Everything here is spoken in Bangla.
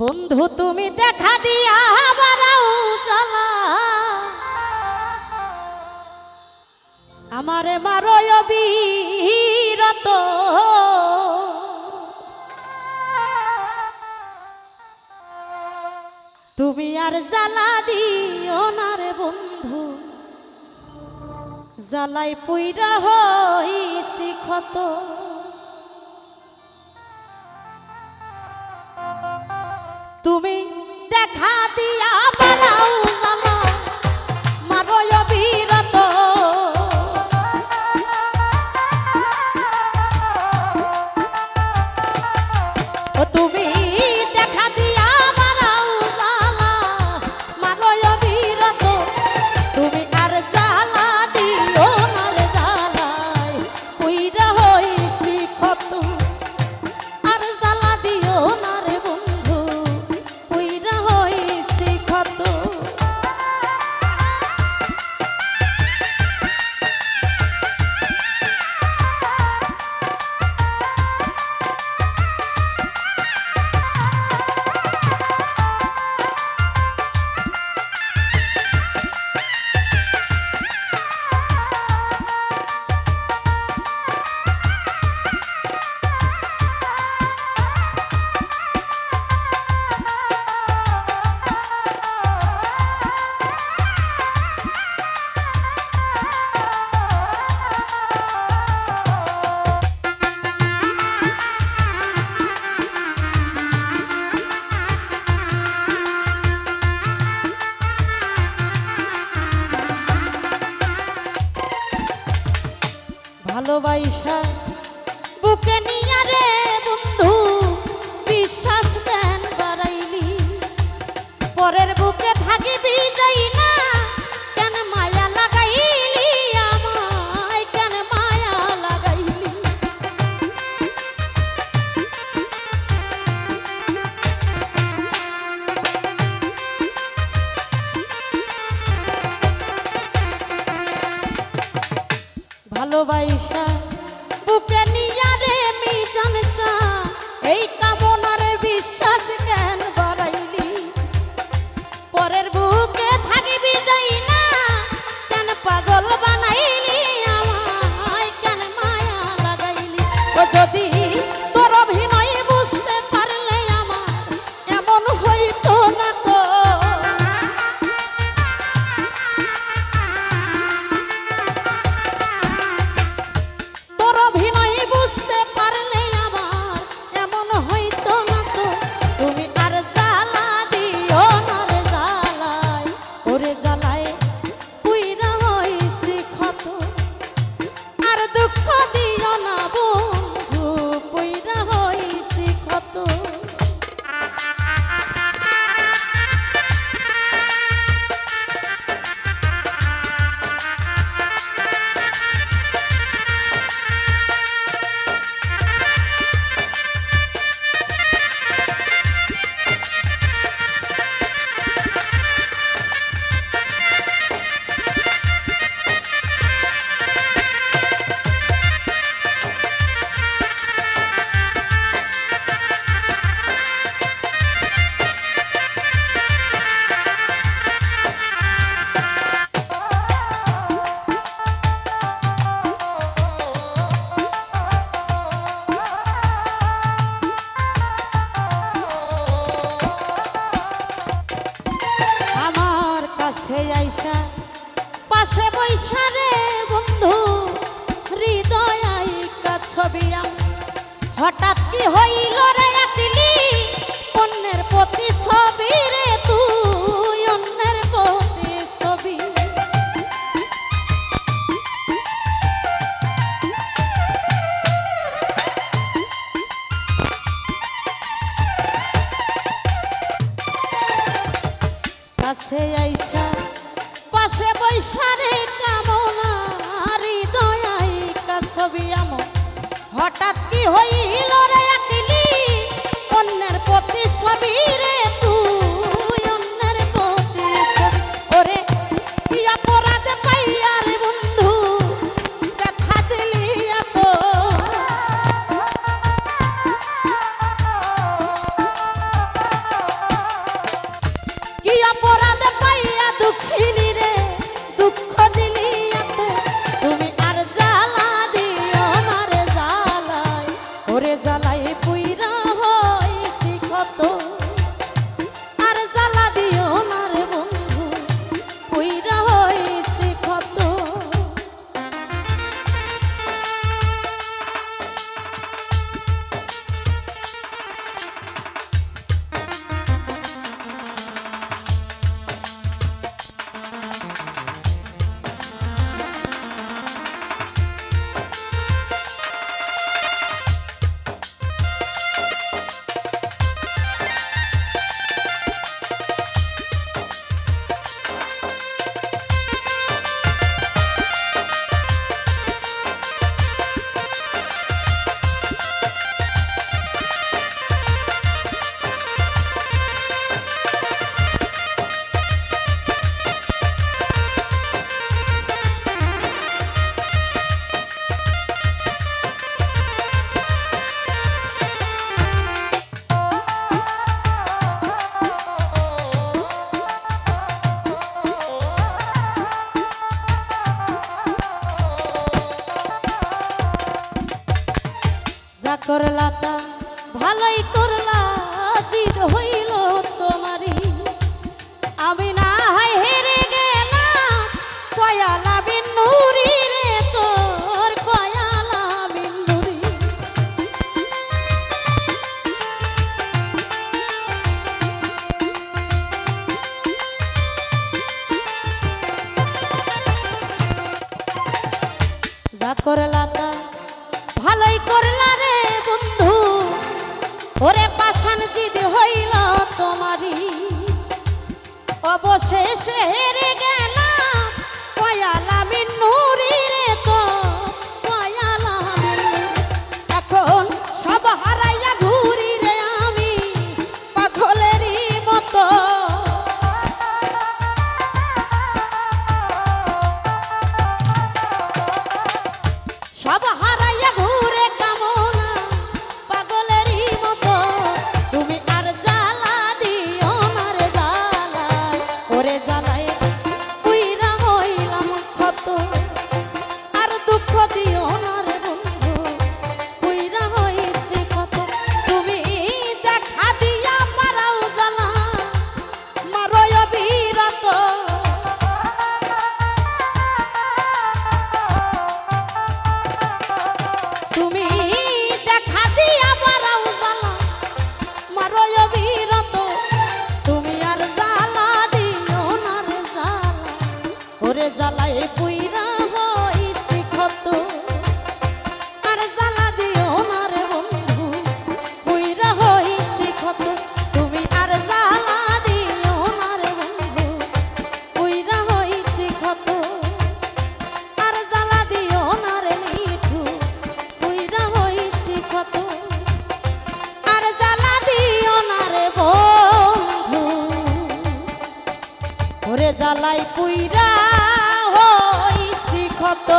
বন্ধু, তুমি দেখা দিয়া জ্বালা। আমারে মারো বীরত তুমি আর জ্বালা দিও না রে বন্ধু। জ্বালাই পুইরা হই শিখত তুমি দেখা দি ভালোবাসা। বুকে নিয়া রে বন্ধু বিশ্বাস জ্ঞান বাড়াইলি। পরের বুকে থাকিবি কাছে আইসা, পাশে বৈশা রে বন্ধু, হৃদয় আইকা ছবি হঠাৎ কি হইল রে আকিলি অন্যের প্রতি হঠাৎ কি হইল রে আকলি কন্যার প্রতি ছবি রে করে জ্বালা ওরে পাশান জিদ হইল তোমারি অবশেষে হেরে গেল জালাই কুইরা হইছি ক্ষত।